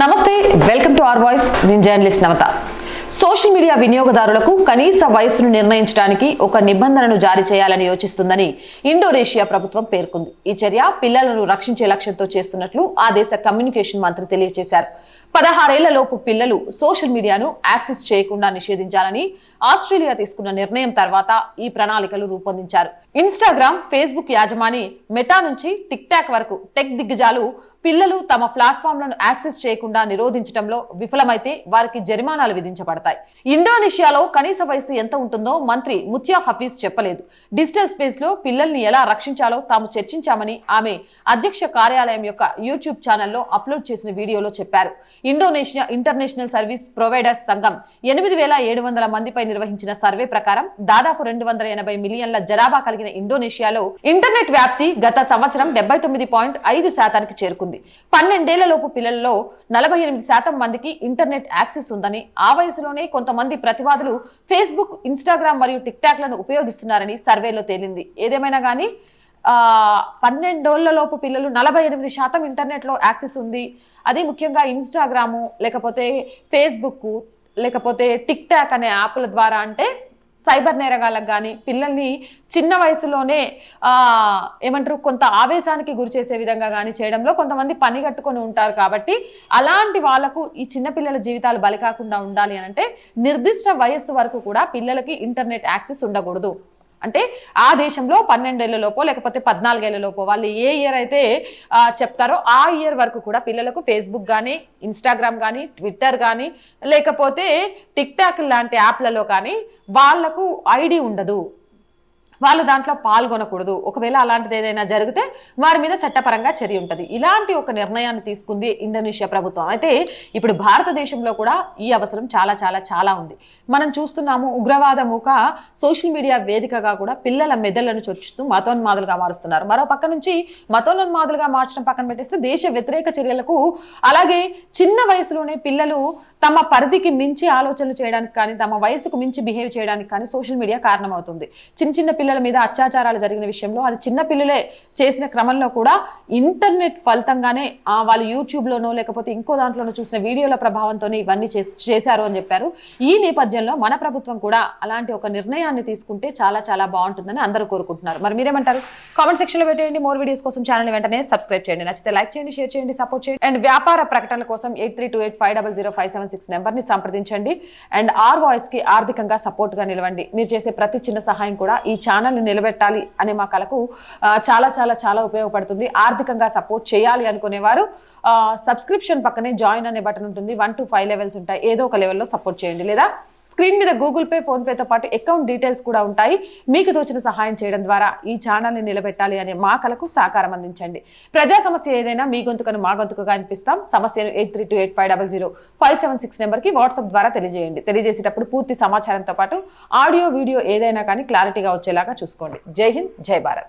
నమస్తే welcome to are voice. నేను journalist Navata. Social media వినియోగదారులకు కనీస వయసును నిర్ణయించడానికి ఒక నిబంధనను జారీ చేయాలని యోచిస్తుందని ఇండోనేషియా ప్రభుత్వం పేర్కొంది. ఈ చర్య పిల్లలను రక్షించే లక్ష్యంతో చేస్తున్నట్లు ఆ దేశ కమ్యూనికేషన్ మంత్రి తెలియజేశారు. పదహారేళ్ళలోపు పిల్లలు సోషల్ మీడియాను యాక్సెస్ చేయకుండా నిషేధించాలని ఆస్ట్రేలియా తీసుకున్న నిర్ణయం తర్వాత ఈ ప్రణాళికలు రూపొందించారు. ఇన్స్టాగ్రామ్ ఫేస్బుక్ యాజమాని మెటా నుంచి టిక్ టాక్ వరకు టెక్ దిగ్గజాలు పిల్లలు తమ ప్లాట్ఫామ్లను యాక్సెస్ చేయకుండా నిరోధించడంలో విఫలమైతే వారికి జరిమానాలు విధించబడతాయి. ఇండోనేషియాలో కనీస వయసు ఎంత ఉంటుందో మంత్రి ముత్యా హఫీజ్ చెప్పలేదు. డిజిటల్ స్పేస్లో పిల్లల్ని ఎలా రక్షించాలో తాము చర్చించామని ఆమె అధ్యక్ష కార్యాలయం యొక్క యూట్యూబ్ ఛానల్లో అప్లోడ్ చేసిన వీడియోలో చెప్పారు. ఇండోనేషియా ఇంటర్నేషనల్ సర్వీస్ ప్రొవైడర్స్ సంఘం ఎనిమిది వేల ఏడు వందల మందిపై నిర్వహించిన సర్వే ప్రకారం దాదాపు రెండు వందల ఎనభై మిలియన్ల జనాభా కలిగిన ఇండోనేషియాలో ఇంటర్నెట్ వ్యాప్తి గత సంవత్సరం డెబ్బై తొమ్మిది పాయింట్ ఐదు శాతానికి చేరుకుంది. పన్నెండేళ్ళలోపు పిల్లల్లో నలభై ఎనిమిది శాతం మందికి ఇంటర్నెట్ యాక్సెస్ ఉందని ఆ వయసులోనే కొంతమంది ప్రతివాదులు ఫేస్బుక్ ఇన్స్టాగ్రామ్ మరియు టిక్టాక్లను ఉపయోగిస్తున్నారని సర్వేలో తేలింది. ఏదేమైనా కానీ ఆ పన్నెండోళ్ళలోపు పిల్లలు నలభై ఎనిమిది శాతం ఇంటర్నెట్లో యాక్సెస్ ఉంది. అది ముఖ్యంగా ఇన్స్టాగ్రాము లేకపోతే ఫేస్బుక్ లేకపోతే టిక్ టాక్ అనే యాప్ల ద్వారా అంటే సైబర్ నేరగాళ్ళకు కానీ పిల్లల్ని చిన్న వయసులోనే ఏమంటారు కొంత ఆవేశానికి గురి చేసే విధంగా కానీ చేయడంలో కొంతమంది పని కట్టుకొని ఉంటారు కాబట్టి అలాంటి వాళ్ళకు ఈ చిన్నపిల్లల జీవితాలు బలి కాకుండా ఉండాలి అని అంటే నిర్దిష్ట వయస్సు వరకు కూడా పిల్లలకి ఇంటర్నెట్ యాక్సెస్ ఉండకూడదు. అంటే ఆ దేశంలో పన్నెండేళ్ళలోపో లేకపోతే పద్నాలుగేళ్ళలోపో వాళ్ళు ఏ ఇయర్ అయితే చెప్తారో ఆ ఇయర్ వరకు కూడా పిల్లలకు ఫేస్బుక్ కానీ ఇన్స్టాగ్రామ్ కానీ ట్విట్టర్ కానీ లేకపోతే టిక్ టాక్ లాంటి యాప్లలో కానీ వాళ్ళకు ఐడి ఉండదు. వాళ్ళు దాంట్లో పాల్గొనకూడదు. ఒకవేళ అలాంటిది ఏదైనా జరిగితే వారి మీద చట్టపరంగా చర్య ఉంటుంది. ఇలాంటి ఒక నిర్ణయాన్ని తీసుకుంది ఇండోనేషియా ప్రభుత్వం. అయితే ఇప్పుడు భారతదేశంలో కూడా ఈ అవసరం చాలా చాలా చాలా ఉంది. మనం చూస్తున్నాము ఉగ్రవాదం ఒక సోషల్ మీడియా వేదికగా కూడా పిల్లల మెదళ్ళను చొచ్చుతూ మతోన్మాదులుగా మారుస్తున్నారు. మరో పక్క నుంచి మతోన్మాదులుగా మార్చడం పక్కన పెట్టేస్తే దేశ వ్యతిరేక చర్యలకు అలాగే చిన్న వయసులోనే పిల్లలు తమ పరిధికి మించి ఆలోచనలు చేయడానికి కానీ తమ వయసుకు మించి బిహేవ్ చేయడానికి కానీ సోషల్ మీడియా కారణమవుతుంది. చిన్న చిన్న పిల్లలు మీద అత్యాచారాలు జరిగిన విషయంలో అది చిన్నపిల్లలే చేసిన క్రమంలో కూడా ఇంటర్నెట్ ఫలితంగానే ఆ, వాళ్ళు యూట్యూబ్లోనో లేకపోతే ఇంకో దాంట్లోనో చూసిన వీడియోల ప్రభావంతో ఇవన్నీ చేశారు అని చెప్పారు. ఈ నేపథ్యంలో మన ప్రభుత్వం కూడా అలాంటి ఒక నిర్ణయాన్ని తీసుకుంటే చాలా చాలా బాగుంటుందని అందరూ కోరుకుంటున్నారు. మరి మీరేమంటారు? కామెంట్ సెక్షన్లో పెట్టేయండి. మోర్ వీడియోస్ కోసం ఛానల్ వెంటనే సబ్స్క్రైబ్ చేయండి. నచ్చితే లైక్ చేయండి షేర్ చేయండి సపోర్ట్ చేయండి. అండ్ వ్యాపార ప్రకటనల కోసం eight three two eight five double zero five seven six నెంబర్ని సంప్రదించండి. అండ్ ఆర్ వాయిస్కి ఆర్థికంగా సపోర్ట్గా నిలవండి. మీరు చేసే ప్రతి చిన్న సహాయం కూడా ఈ ఛానల్ ఛానల్ని నిలబెట్టాలి అనే మా కళకు చాలా చాలా చాలా ఉపయోగపడుతుంది. ఆర్థికంగా సపోర్ట్ చేయాలి అనుకునేవారు. సబ్స్క్రిప్షన్ పక్కనే జాయిన్ అనే బటన్ ఉంటుంది. వన్ టు ఫైవ్ లెవెల్స్ ఉంటాయి. ఏదో ఒక లెవెల్లో సపోర్ట్ చేయండి లేదా? స్క్రీన్ మీద గూగుల్ పే ఫోన్ పేతో పాటు అకౌంట్ డీటెయిల్స్ కూడా ఉంటాయి. మీకు తోచిన సహాయం చేయడం ద్వారా ఈ ఛానల్ని నిలబెట్టాలి అనే మా కలకు సహకారం అందించండి. ప్రజా సమస్య ఏదైనా మీ గొంతుకను మా గొంతుకగా అనిపిస్తాం. సమస్యను eight three two eight five double zero five seven six నెంబర్కి వాట్సాప్ ద్వారా తెలియజేయండి. తెలియజేసేటప్పుడు పూర్తి సమాచారంతో పాటు ఆడియో వీడియో ఏదైనా కానీ క్లారిటీగా వచ్చేలాగా చూసుకోండి. జై హింద్ జై భారత్.